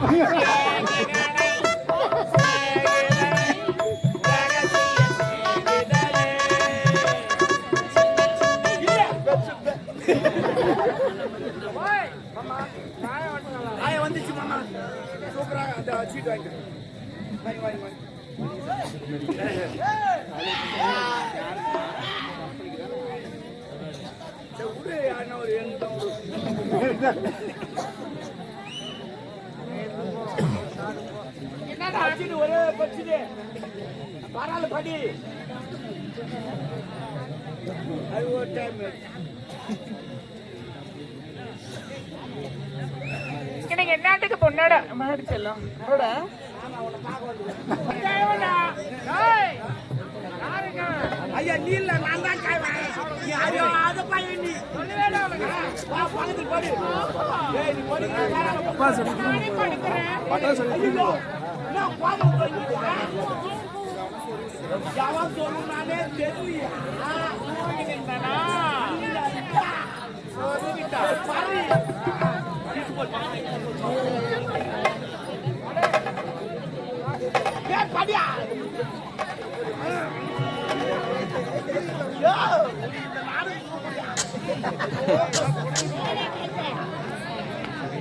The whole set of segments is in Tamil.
Yeah. என்னத்துக்கு பொண்ணோட. மாடி செல்லும். ஐயா நீ இல்ல நான் தான் ஐயோ அத பையன் நீ. சொல்லிட்டா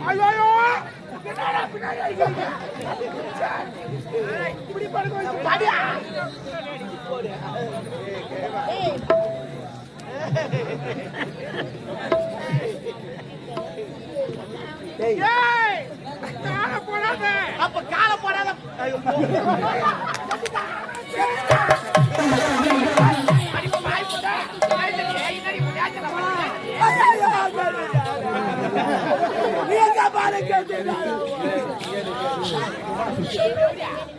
ஐயோ பின்னாடி பின்னாடி இப்படி படுக்க வச்சு படியா ஏய். கால போடாத. அப்ப போடாத ஐயோ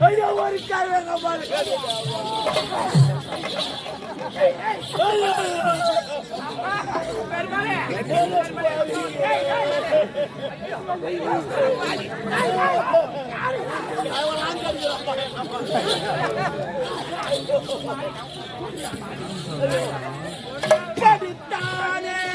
ஐயோ ஒரு காய் பாரு கடித்தானே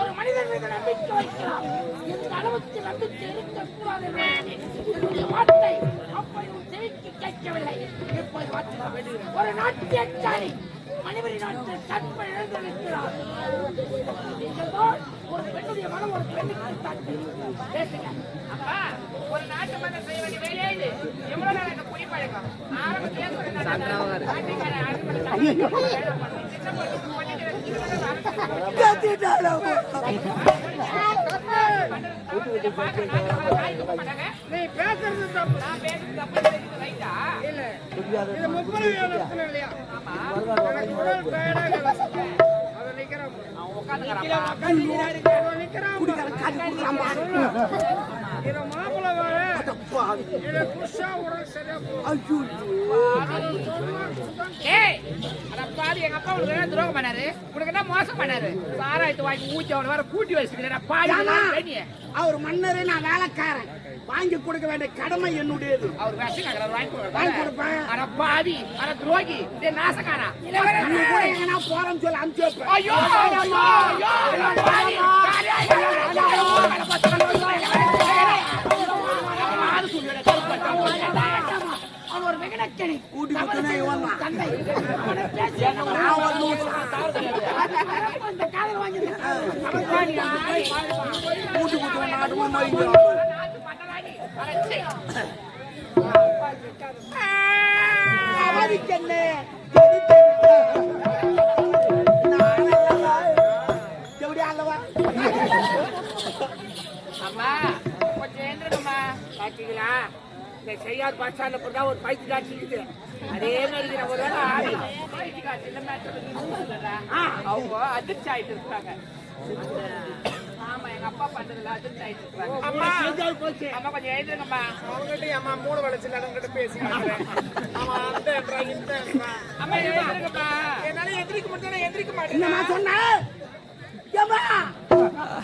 ஒரு மனிதன் மீது நம்பிக்கை வைக்கலாம். இந்த அளவுக்கு நம்பிக்கை இருக்கக்கூடாது என்பதற்கு என்னுடைய வார்த்தை அப்படி உன் செவிக்கு கேட்கவில்லை. இப்போது வார்த்தை ஒரு நாட்டு அச்சாரி மணிபுரி நாட்டில் தன்மை இழந்திருக்கிறார். ஒரு பெண்ணுடைய மனம் ஒரு பெண்ணுக்கு தட்டு பேசுங்க. அப்பா ஒரு நாட்டு மன்னர் செய்ய வேண்டிய வேலையே இது? எவ்வளவு நாள் இந்த குடி பழக்கம் ஆரம்பத்திலே சொன்னேன். நீ பேசுறது தப்பு நான் பேசுறது தப்பு தெரியுது, ரைட்டா? இல்ல இது முப்பது இல்லையா எனக்கு உடல் டயர்டா கிடக்கு. அவன் நிக்கிறான் பாரு. அவன் நிக்கிறான் இத எங்க அப்பா உனக்கு துரோகம் பண்ணாரு உனக்கு என்ன மோசம் பண்ணாரு சாராயத்து வாங்கி ஊத்தி அவனை வேற கூட்டி வச்சுக்கிறேன் அவர் மன்னரே நான் வேலைக்காரன் வாங்கி கொடுக்க வேண்டிய கடமை என்னுடையது அவர் விஷம் கேக்குறாரு, வாங்கி கொடு. வாங்கி கொடுப்பேன். அட பாவி அட துரோகி டேய் நாசக்காரா எங்கன்னா போறேன்னு சொல்லி அனுப்பிச்சு வைப்பேன் ஐயோ ஐயோ ஐயோ அட பாவி காரியா, ஐயோ, ஐயோ, ஐயோ, மேல பார்த்து, மேல பார்த்து, ஆறு சொல்லுடா, கருப்பா, கருப்பா. வெகடக்கணி. கூட்டி கொடுத்தனே இவன். தந்தை. அவனை பேசி நான் காதல். கூட்டி கொடுத்தவன் நாட்டுமா பஸ் ஸ்டாண்ட்ல போட்டா ஒரு பைக்கு காட்சி இருக்குது. அதே மாதிரி ஒரு ஆடி மேட்டர் இல்லடா. அவங்க அதிர்ச்சி ஆயிட்டு இருக்காங்க. ஆமா எங்க அப்பா பண்றதுல அதிர்ச்சி ஆயிட்டு இருக்காங்க. அம்மா போச்சு அம்மா கொஞ்சம் எழுதுங்கம்மா. அவங்ககிட்ட அம்மா மூணு வளர்ச்சி கிட்ட பேசி ஆமா அந்த இந்த அம்மா என்னால எந்திரிக்க முடியல எந்திரிக்க மாட்டேன் நான் சொன்னேன் ஏம்மா?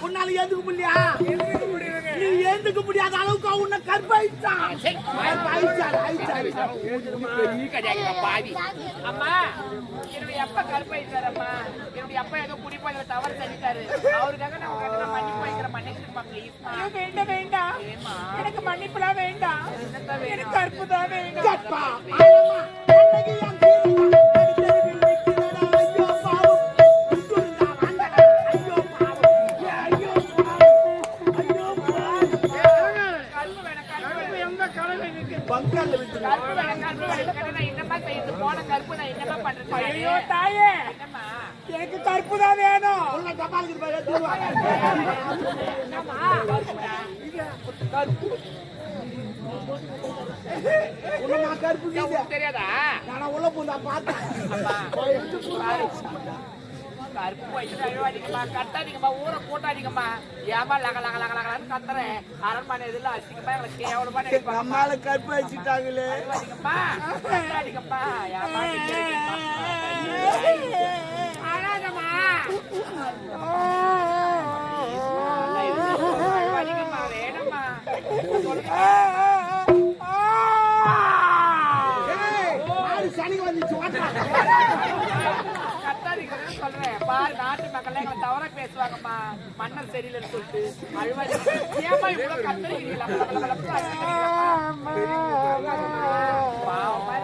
உன்னால எதுக்க முடியா நீ எந்திரிக்க முடியாத அளவுக்கு உன்னை கற்பாயிட்டான் பாவி அம்மா என்னுடைய அப்பா கருப்பாயிட்டாரம்மா என்னுடைய அப்பா ஏதோ குடிப்பதில தவறு செஞ்சுட்டாரு. அவருக்காக நான் உங்களுக்கு நான் மன்னிப்பு வைக்கிற மன்னிச்சிருப்பா ப்ளீஸ்மா வேண்டாம் வேண்டாம் எனக்கு மன்னிப்புலாம் வேண்டாம். எனக்கு தான் வேண்டாம். வேணும். உள்ள தருவாங்க கருப்பு வீடு தெரியாதா? நான் உள்ள பூந்தா பார்த்தேன். கருப்பு வயசுல அழுவாதீங்கம்மா. கத்தாதீங்கம்மா. ஊரை கூட்டாதீங்கம்மா ஏமா லக லக லக லகன்னு கத்துறேன். அரண்மனை இதுல அசிங்கமா எங்களுக்கு கேவலமா நினைப்பாங்கம்மா நம்மால கருப்பு வச்சுட்டாங்களே. அழுவாதீங்கம்மா. கத்தாதீங்கம்மா. ஏமா சொல்றேன் பாரு நாட்டு மக்கள் எங்களை தவறா பேசுவாங்கம்மா மன்னர் சரியில்லைன்னு சொல்லிட்டு அழுவாதீங்க ஏமா இவ்வளவு கத்துறீங்களா பாவமா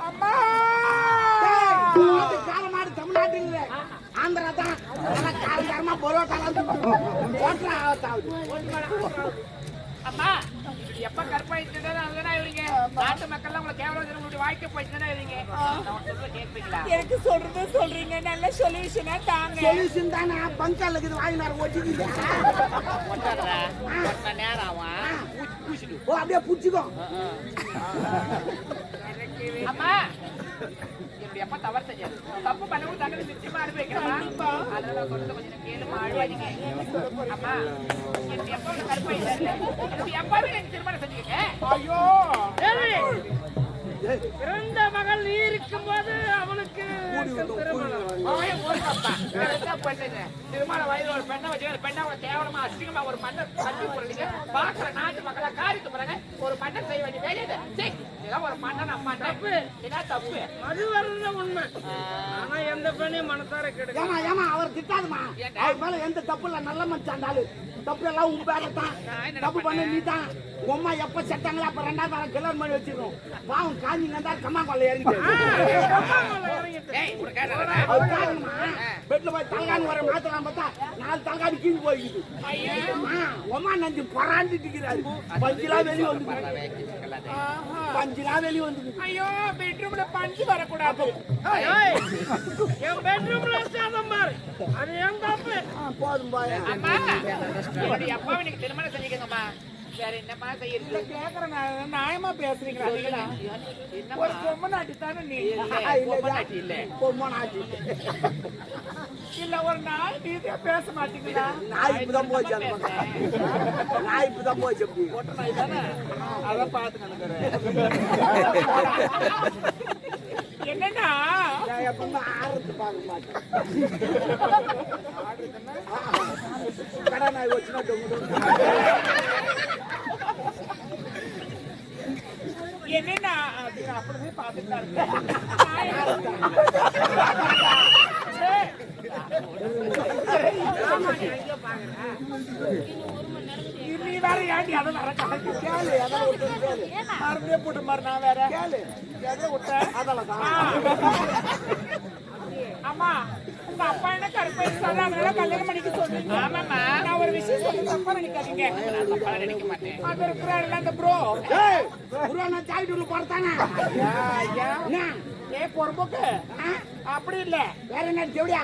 அம்மா காலமாடு தமிழ்நாட்டில் ஆந்திரா தான் ஆனா பரோட்டா அம்மா எப்ப கற்பாயிட்டு இவங்க நாட்டு மக்கள் உங்களை கேவலம் வாழ்க்கை போயிட்டு தானே எனக்கு சொல்றது சொல்றீங்க நல்ல சொல்யூஷனா தாங்க சொல்யூஷன் தானே நேரம் நேரம் ஆகும் ஓ அப்படியே புடிச்சுக்கோ அம்மா என்னுடைய அப்பா தவறு செஞ்சாரு தப்பு பண்ணவும் தண்டனை நிச்சயமா அனுபவிக்கிறமா அதனால சொல்றது கொஞ்சம் கேளுமா அழுவாதீங்க அம்மா என்னுடைய அப்பா ஒரு என்னுடைய அப்பாவே எனக்கு திருமணம் செஞ்சுக்கங்க ஐயோ பிறந்த மகள் நீ இருக்கும்போது அவளுக்கு வாயை மூடுங்கப்பா. கரெக்டா பண்ணுங்க. திருமண வயதுல ஒரு பெண்ணை வச்சு அந்த பெண்ணை அவ்வளவு கேவலமா அசிங்கமா ஒரு மன்னர் கட்டி போடுறீங்க. பார்க்கிற நாட்டு மக்களா காரி துப்புறாங்க. ஒரு மன்னர் செய்ய வேண்டிய இதெல்லாம் ஒரு மன்னன் அம்மா என்ன தப்பு. அது வர்றது உண்மை. ஆனா எந்த பெண்ணையும் மனசார கெடுக்க ஏமா ஏமா அவர் திட்டாதுமா அவர் மேல எந்த தப்பு இல்ல. நல்ல மனுஷன் ஆளு. தப்பு எல்லாம் உன் பேர தான். தப்பு பண்ண நீ தான். உங்க அம்மா எப்ப செத்தாங்களோ அப்ப ரெண்டாவது கிளர் பண்ணி வச்சிருக்கோம். பாவம் காஞ்சிங்க இருந்தா கம்மா கொள்ள இறங்கிட்டு பெட்ல போய் தலகாணி வர மாத்தலாம் பார்த்தா நாலு தலகாணி கீழ் போயிடுது உமா நஞ்சு பராண்டிட்டு இருக்கிறாரு பஞ்சிலா வெளியே வந்து பஞ்சிலா வெளியே வந்து ஐயோ பெட்ரூம்ல பஞ்சு வரக்கூடாது ஏய், என் பெட்ரூம்ல சாதம் பாரு அது ஏன் தப்பு போதும் போய் அம்மா என்னுடைய அப்பாவை நீங்க திருமணம் செஞ்சுக்கங்கம்மா வேற என்னம்மா செய்யறது? கேக்குறேன். நான் நியாயமா பேசுறீங்களா? ஒரு பொம்மை நாட்டி தானே நீ பொம்மநாட்டி இல்ல. பொம்மனாச்சு இல்ல ஒரு நாள் நீதியா பேச மாட்டீங்களா? நாய் இப்பதான் போச்சு. நாய் இப்பதான் போச்சு அப்படி. அதான் பாத்துக்கணும் என்னன்னா? நான் எப்பவுமே ஆறுத்து பார்க்க மாட்டேன். கடை நாய் வச்சுனா தொங்கு என்னன்னா அது நான் அப்படியே பாத்துட்டு தான் இருக்கேன். நீ வேற ஏன்டி அதை வேற கலக்கி கேளு. மறுபடியே போட்டு மாதிரி நான் வேற கேளு. விட்டேன் அதெல்லாம் அம்மா உங்க அப்பா என்ன கருப்பாயிட்டாரு அதனால கல்யாணம் பண்ணிக்க சொல்றீங்க. ஆமாம்மா. நான் ஒரு விஷயம் சொல்லி தப்பா நினைக்காதீங்க. நான் தப்பா நினைக்க மாட்டேன். அது இருக்கிறாருல அந்த ப்ரோ ஏய் புராண சாய்டுல போறதானே? என்ன? ஏ பொறுப்புக்கு? அப்படி இல்ல. வேற என்ன ஜெவடியா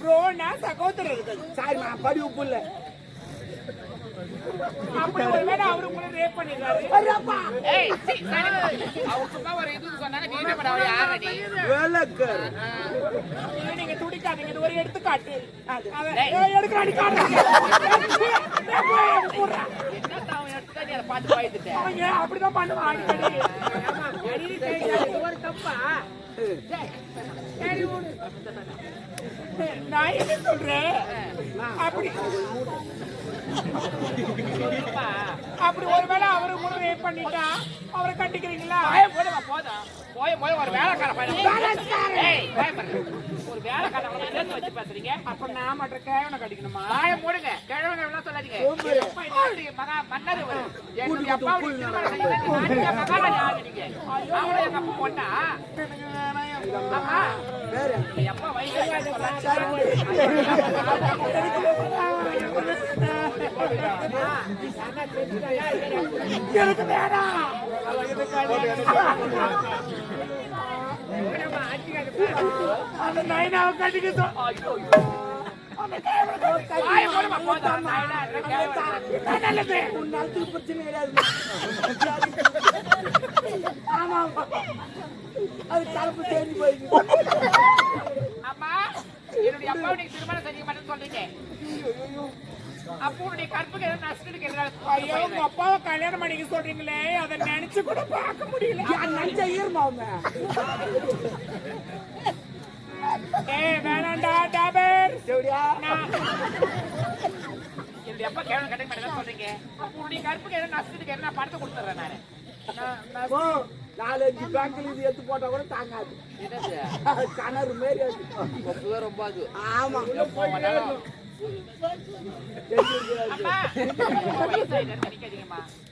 ப்ரோனா சகோதரர்கள் சாரிமா படி உப்பு இல்ல. அப்படி ஒருவேளை அவரு உங்களை ரேப் ஐயப்பா ஏய் சீ. அவங்க சும்மா ஒரு இது சொன்னாங்க நீ என்ன பண்ண யாரடி வேலைக்கார. நீங்க துடிக்காதீங்க இது ஒரு எடுத்துக்காட்டு. எடுக்கிறாடி காட்டுறாங்க அப்படிதான் பண்ணுவான் அடிக்கடி. நான் என்ன சொல்றேன்? அப்படி அப்படி ஒருவேளை அவரு கூட ரேப் பண்ணிட்டா அவரை கட்டிக்கிறீங்களா பய போடுவா போதும் போய் போய் ஒரு வேலைக்கார ஒரு வேலைக்கார அவனை சேர்த்து வச்சு பேசுறீங்க. அப்ப நான் மற்ற கேவனை கட்டிக்கணுமா வாய போடுங்க கிழவங்க எல்லாம் சொல்லாதீங்க. மகா மன்னர். என்னுடைய நாட்டுக்கு மகாராணி ஆகுறீங்க. அவங்கள எங்க அப்பா பொண்ணா? எனக்கு வேணாம் அந்த நைனாவை கட்டிக்க நல்லது உன்னால பிரச்சனை கிடையாது அது தலைப்பு தேடி போயிடுச்சு அம்மா என்னுடைய அப்பாவை நீங்க திருமணம் செஞ்சுக்க மாட்டேன்னு சொல்றீங்க அப்போ உன்னுடைய கற்புக்கு எதாவது நஷ்டத்துக்கு ஐயோ உங்க எதாவது அப்பாவை கல்யாணம் பண்ணிக்க சொல்றீங்களே அதை நினைச்சு கூட பார்க்க முடியல. நினைச்ச ஈரமா ஏய் வேணாண்டா டாபர். என்னுடைய அப்பா கேவலம் கட்ட மாட்டேன்னு சொல்றீங்க. அப்போ உன்னுடைய கற்புக்கு எதாவது நஷ்டத்துக்கு என்ன பணத்தை கொடுத்துறேன் நானு. நாலஞ்சு பேங்க்ல இது எடுத்து போட்டா கூட தாங்காது. கணறு மாரி அது. ரொம்ப அது ஆமா.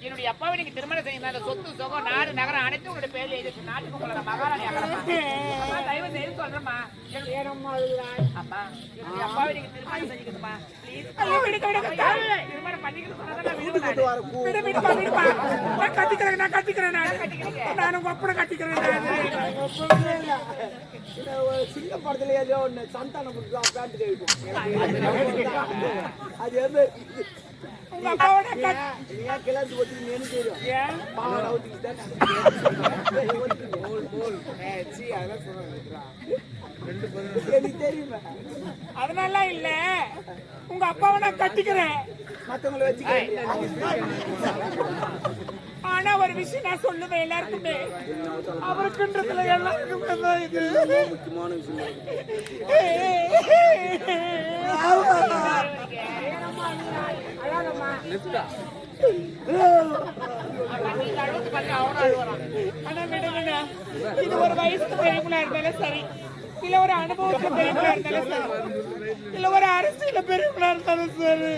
என்னுடைய அப்பாவை நீங்க திருமணம் செய்யுங்க சொத்து சுகம் நாடு நகரம் அனைத்தும் உங்களுடைய பேர்ல எழுதி நாட்டுக்கு உங்களை நான் மகாராணி தயவு செய்து சொல்றேம்மா. என்னுடைய அப்பாவை நீங்க திருமணம் செஞ்சுக்கணுமா ஐயோ நான் விரும்புறேன் வர கூ விடு விடுப்பா விடுப்பா நான் கட்டிக்கிறேன் நான் கட்டிக்கிறேன் நான். நான் உங்க அப்பனை கட்டிக்கிறேன் நான். சின்ன படத்துல ஏதோ ஒண்ணு சந்தானம் கொடுக்கலாம் பேண்ட் கழிப்போம் அது எது உங்க அப்பாவோட கிளம்பி தெரியும். ஏன்? பாவம் அதனால இல்ல. உங்க அப்பாவை நான் கட்டிக்கிறேன். மத்தவங்களை ஆனா ஒரு விஷயம் நான் சொல்லுவேன் எல்லாருக்குமே. அவருக்குன்றதுல எல்லாருக்குமே தான் இது? முக்கியமான விஷயம். இது ஒரு வயசுக்கு பெரியவங்களா இருந்தாலும் சரி இல்ல ஒரு அனுபவத்துல பெரியவங்களா இருந்தாலும் சரி இல்ல ஒரு அரசியல பெரியவங்களா இருந்தாலும் சரி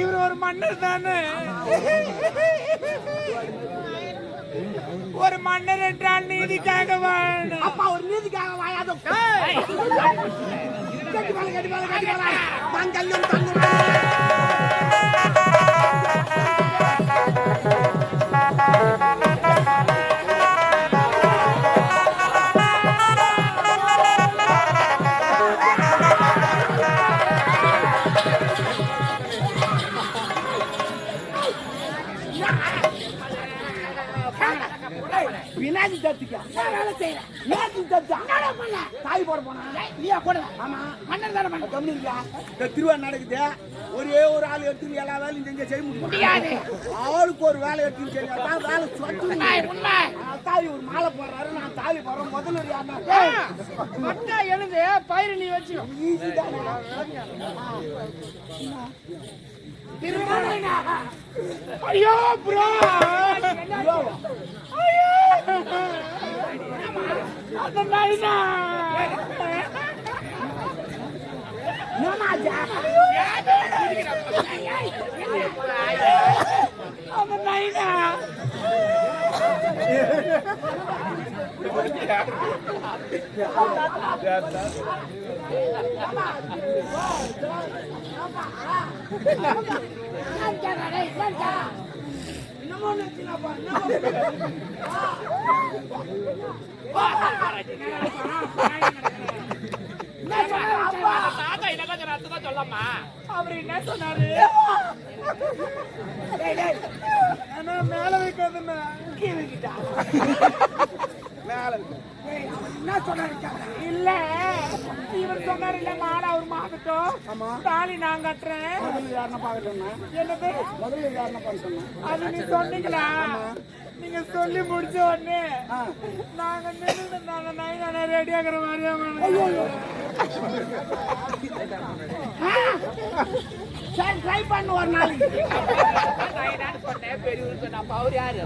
இவர் ஒரு மன்னர் தானே ஒரு மன்னர் என்றால் நீதிக்காக வாழணும் அப்பா ஒரு நீதிக்காக வாயாதோ கட்டி பால கட்டி பால கட்டி பால மங்கல்யம் தங்குமா தத்துக்கா நான் வேலை செய்யறேன் வினாதி தத்தா தாய் போட போனா? நீயா போட ஆமா. மன்னர் தானே பண்ண கம்மி இருக்கா இந்த திருவா நடக்குது. ஒரே ஒரு ஆள் எடுத்து எல்லா வேலையும் செஞ்சு செய்ய முடியாது. ஆளுக்கு ஒரு வேலை எடுத்து செய்ய வேலை சொத்து. தாலி ஒரு மாலை போடுறாரு. நான் தாலி போடுறேன். முதல்ல மட்டா எழுது பயிர் நீ வச்சு ஈஸி தானே. ஐயோ ப்ரோ ஐயோ! அந்த நாயினா? அந்த நாயினா தாத்தா என்ன கொஞ்சம் அர்த்தம் தான் சொல்லம்மா. அவர் என்ன சொன்னாரு? டேய், டேய். ஆனா மேல வைக்கிட்டா? மேல என்ன சொன்னாரு. இல்ல. இவர் சொன்னாரு இல்ல மாலை அவர் மாகட்டும் தாலி நான் கட்டுறேன். யாருன்னு பாக்கட்டும்னா என்னது? முதல்ல யாருன்னு பார்க்க சொன்னேன் அது நீ சொன்னீங்களா? நீங்க சொல்லி முடிச்ச உடனே நாங்க நின்று நாங்க நைனா ரெடி ஆகிற மாதிரியா சரி ட்ரை பண்ணு ஒரு நாளைக்கு நான் என்னன்னு சொன்னேன் பெரியவர் சொன்ன அப்ப அவர் யாரு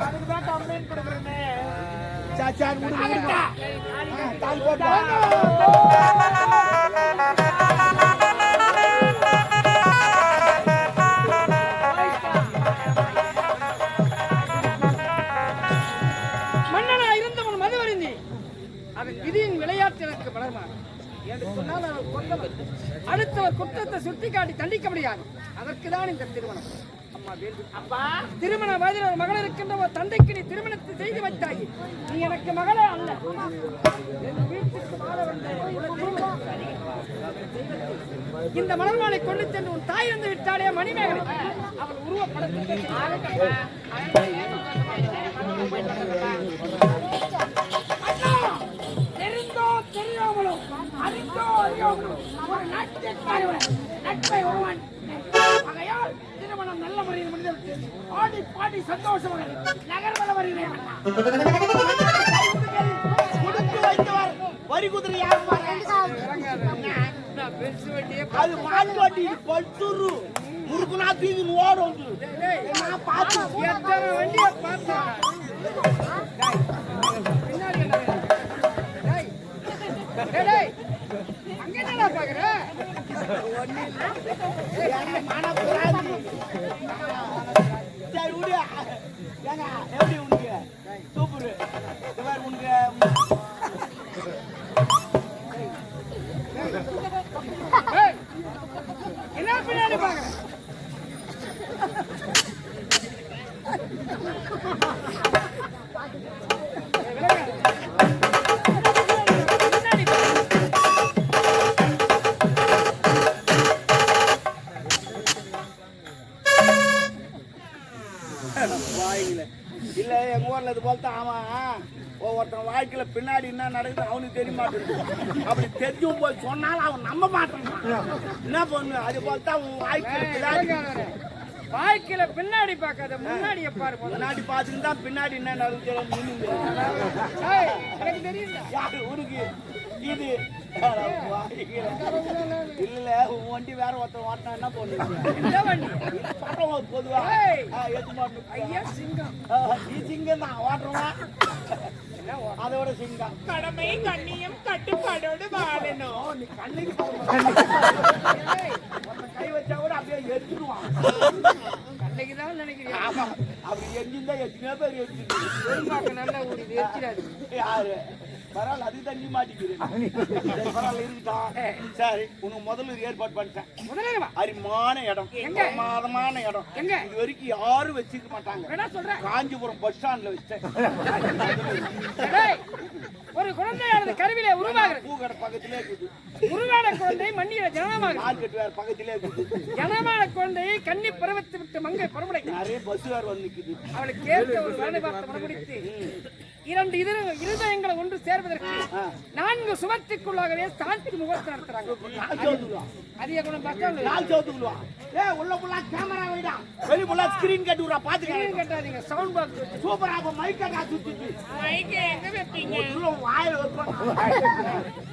அதுக்கு தான் கம்ப்ளைண்ட் கொடுக்குறேன்னு. தாலி போட்டு அடுத்தவர் குற்றத்தை சுட்டிக்காட்டி தண்டிக்க முடியாது. அதற்கு தான் இந்த திருமணம். திருமண வயதில் ஒரு மகள் இருக்கின்ற ஒரு தந்தைக்கு நீ திருமணத்தை செய்து வைத்தாய். நீ எனக்கு மகளே அல்ல. இந்த மலர்மாலை கொண்டு சென்று உன் தாய் வந்து விட்டாலே மணிமேகலை. அவள் உருவப்படத்தை நட்பை ஒருவன் ஆகையால் திருமணம் நல்ல முறையில் முடிந்துவிட்டு ஆடி பாடி சந்தோஷமாக நகர்வல வருகிறேன் அண்ணா. வைத்தவர் வரி குதிரை யார் பெருசு அது மாட்டு வண்டி பல்சுரு முறுக்குனா தீவி ஓடும் நான் பார்த்து எத்தனை வண்டியை பார்த்தேன் சரி விடு. எப்படி உனக்கு? சூப்பர். என்ன பண்ணு? அது போல தான் வாழ்க்கையில பின்னாடி வாழ்க்கையில பின்னாடி பார்க்காத முன்னாடியே பாரு. முன்னாடி பார்த்துட்டு தான் பின்னாடி என்ன நடக்குது எனக்கு தெரியும்டா. யாரு உனக்கு இது. இல்ல உன் வண்டி வேற ஒருத்தன் ஓட்டினா என்ன பண்ணுவீங்க? பொதுவா. ஐயா சிங்கம். நீ சிங்கம் தான் ஓட்டுறவன். அதோட சிங்கம் கடமை கண்ணியம் கட்டுப்பாடோடு வாழணும். நீ கண்ணுக்கு கை வச்சா கூட அப்படியே எரிச்சிடுவான் கண்ணைக்கு தான் நினைக்கிறியா ஆமா. அப்படி எரிஞ்சிருந்தா எத்தனையோ பேர் பெரும்பாக்க நல்ல இது எரிச்சிடாது யாரு? பரவாயில்ல அது தண்ணி மாட்டிக்கிறேன். பரவாயில்ல இருக்கட்டும் சரி உனக்கு முதல்ல ஏற்பாடு பண்ணிட்டேன். அருமான இடம். எங்க? பிரமாதமான இடம். எங்க? இது வரைக்கும் யாரும் வச்சிருக்க மாட்டாங்க. காஞ்சிபுரம் பஸ் ஸ்டாண்ட்ல வச்சேன். டேய், ஒரு குழந்தையானது கருவிலே உருவாகிறது பூக்கடை பக்கத்திலே இருக்குது. உருவான குழந்தை மண்ணில ஜனனமாகிறது மார்க்கெட் வேற பக்கத்திலே இருக்குது. ஜனமான குழந்தையை கன்னி பருவத்து விட்டு மங்கை பருவடை நிறைய பஸ் வேற வந்து நிக்குது. அவளுக்கு ஏற்ற ஒரு வேலை பார்த்து மனமுடித்து இரண்டு இதர இருதயங்களை ஒன்று சேர்வதற்கு நான்கு சுவத்துக்குள்ளாகவே சாந்தி முகூர்த்தம் நடத்துறாங்க. நாலு சவுத்துக்குலாம் அதிக குணம் பஸ் ஸ்டாண்ட் நாலு சவுத்துக்குலாம் ஏ உள்ள புள்ளா கேமரா வைடா. வெளி புள்ளா ஸ்கிரீன் கட்டி விடுறா பாத்துக்க. கட்டாதீங்க சவுண்ட் பாக்ஸ் சூப்பரா அப்ப மைக் கட்டா சுத்திச்சு. மைக்க எங்க வைப்பீங்க? உள்ள வாயில வைப்போம்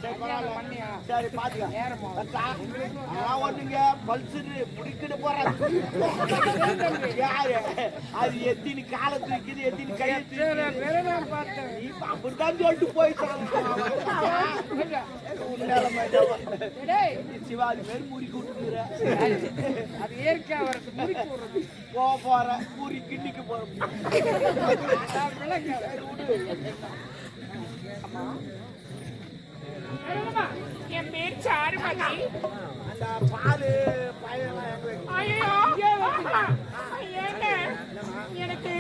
சரி பரவாயில்ல. சரி பாத்துக்க. அத்தா, நான் ஒண்ணுங்க பல்சரு முடிக்கிட்டு யாரு? அது எத்தினி எத்தினி கை பார்த்தேன். நீ சொல்லிட்டு டேய், சிவாஜி அது முறிக்கு விடுறது போக போற பூரி போற. நான் விளக்காத. வேணுமா? என் பேர் சாருமதி. அந்த பாலு எனக்கு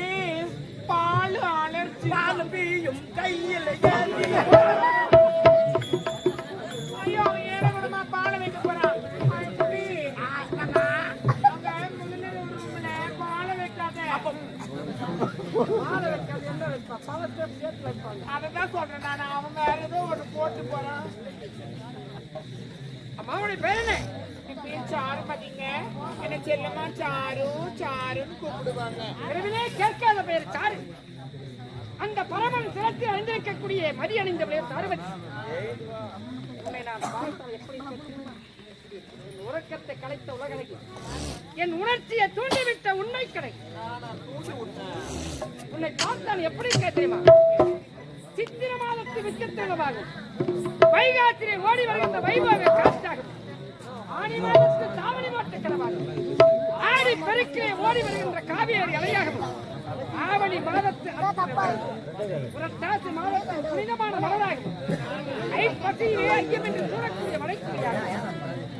பால் அலர்ஜி. பால் பீயும் கையில் ஏற. அதான் சொல்றேன் நான் அவன் ஏதோ ஒண்ணு போட்டு போறான். அம்மாவுடைய பேர் சாரு பாத்தீங்க என்ன செல்லம்மா? சாரு சாருன்னு கூப்பிடுவாங்க. கேட்காத பெயர் சாரு. அந்த பரமன் சிறத்தில் அணிந்திருக்கக்கூடிய மதி அணிந்த பெயர் சாருவதி உன்னை நான் பார்த்தால் எப்படி உறக்கத்தை கலைத்த உலகனை. என் உணர்ச்சியை தூண்டிவிட்ட உண்மை கடை உன்னை பார்த்தான் எப்படி இருக்க தெரியுமா? சித்திர மாதத்து விக்கத்திரமாகும் வைகாத்திரை ஓடி வருகின்ற வைபவ காற்றாகும் ஆணி மாதத்து தாவணி மாட்டு கிடமாகும் ஆடி பெருக்கிலே ஓடி வருகின்ற காவேரி அலையாகவும் ஆவணி மாதத்து புரட்டாசி மாதத்து புனிதமான மலராகும். ஐப்பசியிலே என்று சூழக்கூடிய மலைக்குடியாகும்.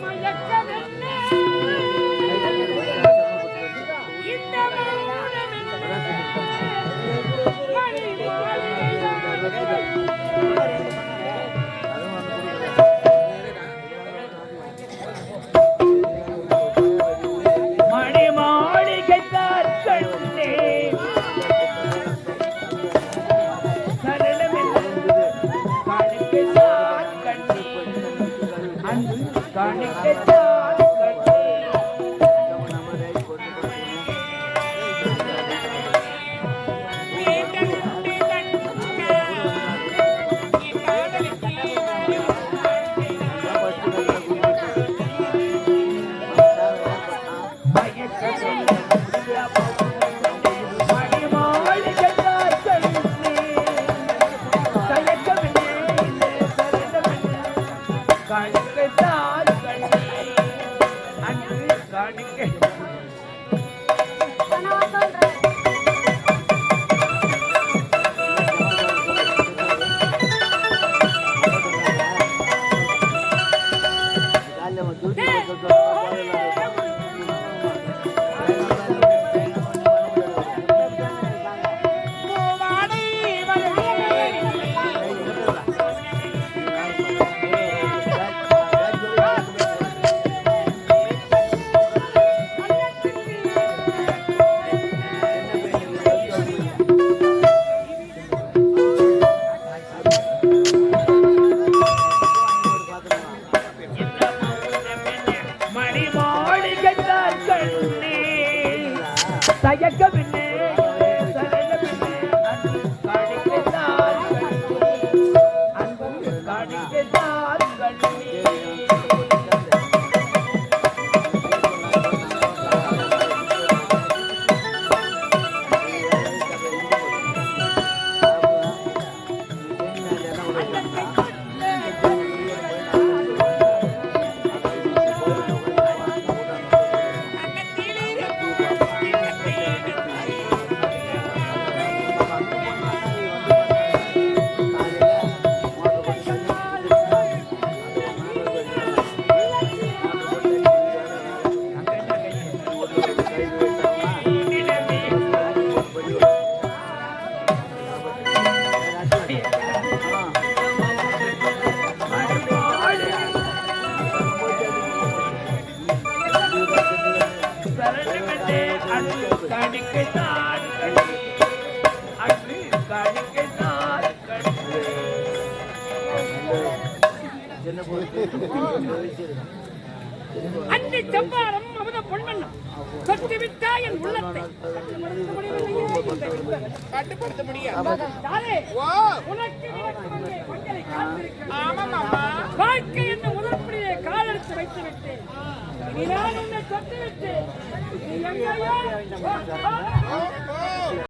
குறிக்க வைத்த దానికి தயக்கமில்லை